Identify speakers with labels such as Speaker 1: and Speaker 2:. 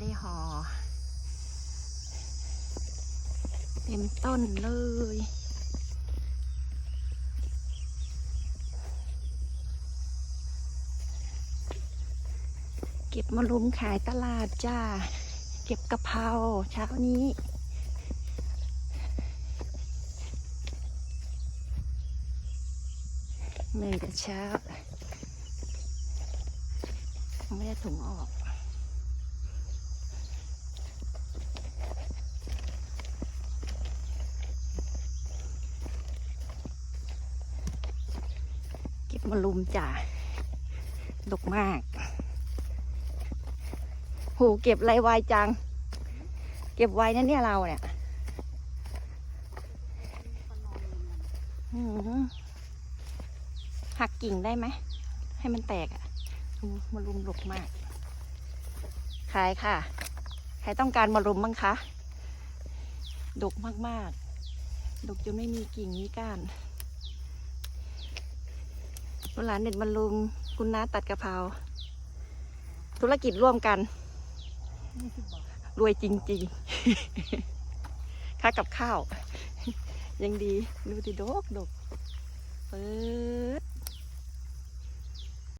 Speaker 1: ได้ห่อเต็มต้นเลยเก็บมาลุมขายตลาดจ้า เก็บกะเพราเช้านี้ เหนื่อยแต่เช้าไม่ได้ถุงออก มาลุมจ้าดกมาก โห เก็บไรไวจัง เก็บไวนะเนี่ยเราเนี่ยหักกิ่งได้ไหม ให้มันแตกอะ่ะมารุมดกมาก ขายค่ะ ใครต้องการมารุมบ้างคะ ดกมากๆ ดกจนไม่มีกิ่งมีก้าน เวลานเด็ดมารุมคุณน้าตัดกะเพราธุรกิจร่วมกัน รวยจริง ๆ ค่ากับข้าว ยังดี ดูดิดกดกเปิด